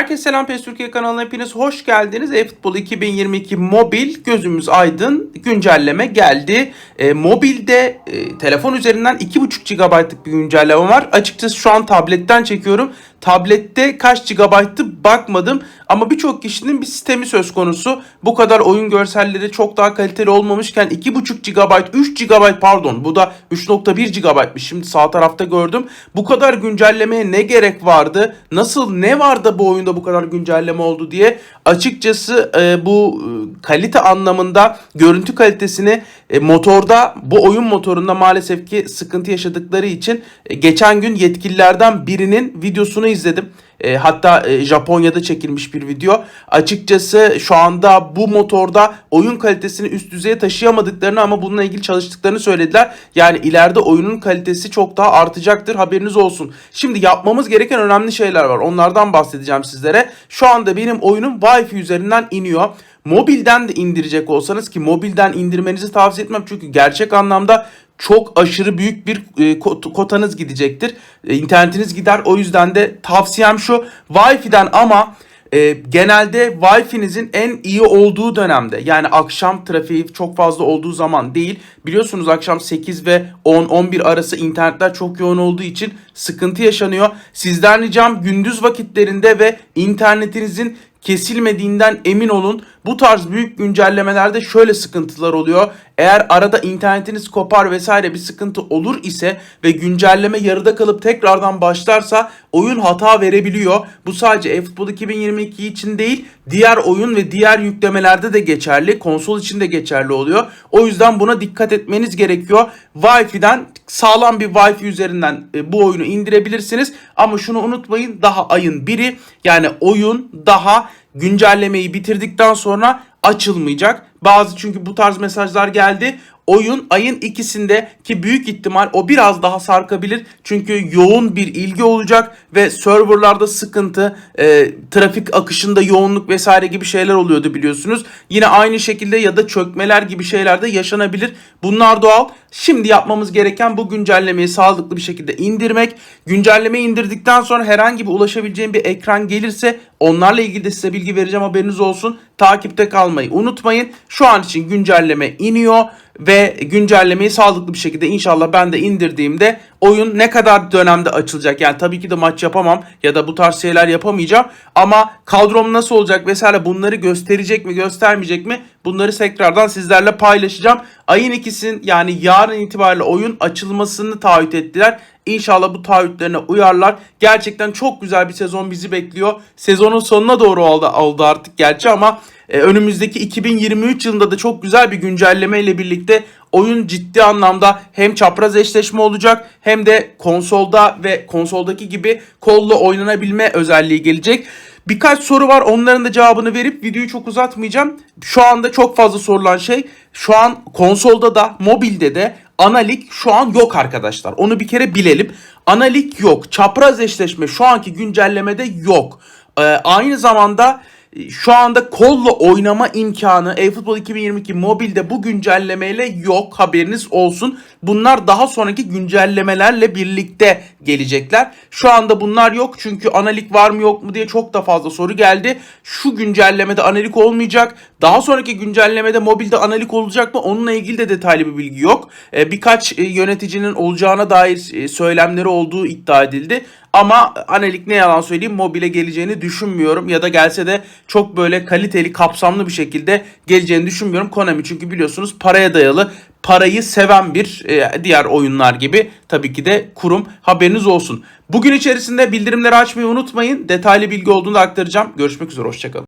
Herkese selam PES Türkiye kanalına hepiniz hoş geldiniz. eFootball 2022 mobil gözümüz aydın güncelleme geldi. E, mobilde e, telefon üzerinden 2.5 GB'lık bir güncelleme var. Açıkçası şu an tabletten çekiyorum. Tablette kaç GB'tı bakmadım ama birçok kişinin bir sistemi söz konusu. Bu kadar oyun görselleri çok daha kaliteli olmamışken 2.5 GB, 3 GB pardon bu da 3.1 GB'mış. Şimdi sağ tarafta gördüm. Bu kadar güncellemeye ne gerek vardı? Nasıl ne vardı bu oyunda bu kadar güncelleme oldu diye açıkçası e, bu e, kalite anlamında görüntü kalitesini e, motorda bu oyun motorunda maalesef ki sıkıntı yaşadıkları için e, geçen gün yetkililerden birinin videosunu izledim. E, hatta e, Japonya'da çekilmiş bir video. Açıkçası şu anda bu motorda oyun kalitesini üst düzeye taşıyamadıklarını ama bununla ilgili çalıştıklarını söylediler. Yani ileride oyunun kalitesi çok daha artacaktır haberiniz olsun. Şimdi yapmamız gereken önemli şeyler var. Onlardan bahsedeceğim sizlere. Şu anda benim oyunum Wi-Fi üzerinden iniyor. Mobilden de indirecek olsanız ki mobilden indirmenizi tavsiye etmem çünkü gerçek anlamda çok aşırı büyük bir e, kot- kotanız gidecektir. E, internetiniz gider. O yüzden de tavsiyem şu Wi-Fi'den ama e, genelde Wi-Fi'nizin en iyi olduğu dönemde yani akşam trafiği çok fazla olduğu zaman değil. Biliyorsunuz akşam 8 ve 10-11 arası internetler çok yoğun olduğu için sıkıntı yaşanıyor. Sizden ricam gündüz vakitlerinde ve internetinizin kesilmediğinden emin olun. Bu tarz büyük güncellemelerde şöyle sıkıntılar oluyor. Eğer arada internetiniz kopar vesaire bir sıkıntı olur ise ve güncelleme yarıda kalıp tekrardan başlarsa oyun hata verebiliyor. Bu sadece eFootball 2022 için değil diğer oyun ve diğer yüklemelerde de geçerli. Konsol için de geçerli oluyor. O yüzden buna dikkat etmeniz gerekiyor. Wi-Fi'den sağlam bir Wi-Fi üzerinden e, bu oyunu indirebilirsiniz. Ama şunu unutmayın daha ayın biri yani oyun daha güncellemeyi bitirdikten sonra açılmayacak. Bazı çünkü bu tarz mesajlar geldi. Oyun ayın ikisinde ki büyük ihtimal o biraz daha sarkabilir. Çünkü yoğun bir ilgi olacak ve serverlarda sıkıntı, e, trafik akışında yoğunluk vesaire gibi şeyler oluyordu biliyorsunuz. Yine aynı şekilde ya da çökmeler gibi şeyler de yaşanabilir. Bunlar doğal. Şimdi yapmamız gereken bu güncellemeyi sağlıklı bir şekilde indirmek. Güncellemeyi indirdikten sonra herhangi bir ulaşabileceğim bir ekran gelirse onlarla ilgili de size bilgi vereceğim haberiniz olsun. Takipte kalmayı unutmayın. Şu an için güncelleme iniyor ve güncellemeyi sağlıklı bir şekilde inşallah ben de indirdiğimde oyun ne kadar dönemde açılacak yani tabii ki de maç yapamam ya da bu tarz şeyler yapamayacağım ama kadrom nasıl olacak vesaire bunları gösterecek mi göstermeyecek mi bunları tekrardan sizlerle paylaşacağım. Ayın ikisin yani yarın itibariyle oyun açılmasını taahhüt ettiler. İnşallah bu taahhütlerine uyarlar. Gerçekten çok güzel bir sezon bizi bekliyor. Sezonun sonuna doğru oldu, oldu artık gerçi ama e, önümüzdeki 2023 yılında da çok güzel bir güncelleme ile birlikte oyun ciddi anlamda hem çapraz eşleşme olacak hem de konsolda ve konsoldaki gibi kolla oynanabilme özelliği gelecek. Birkaç soru var onların da cevabını verip videoyu çok uzatmayacağım. Şu anda çok fazla sorulan şey şu an konsolda da mobilde de analik şu an yok arkadaşlar. Onu bir kere bilelim. Analik yok. Çapraz eşleşme şu anki güncellemede yok. Ee, aynı zamanda şu anda kolla oynama imkanı eFootball 2022 mobilde bu güncellemeyle yok haberiniz olsun. Bunlar daha sonraki güncellemelerle birlikte gelecekler. Şu anda bunlar yok çünkü analik var mı yok mu diye çok da fazla soru geldi. Şu güncellemede analik olmayacak. Daha sonraki güncellemede mobilde analik olacak mı? Onunla ilgili de detaylı bir bilgi yok. Ee, birkaç e, yöneticinin olacağına dair e, söylemleri olduğu iddia edildi. Ama analik ne yalan söyleyeyim mobile geleceğini düşünmüyorum. Ya da gelse de çok böyle kaliteli kapsamlı bir şekilde geleceğini düşünmüyorum. Konami çünkü biliyorsunuz paraya dayalı parayı seven bir e, diğer oyunlar gibi tabii ki de kurum haberiniz olsun. Bugün içerisinde bildirimleri açmayı unutmayın. Detaylı bilgi olduğunu da aktaracağım. Görüşmek üzere hoşçakalın.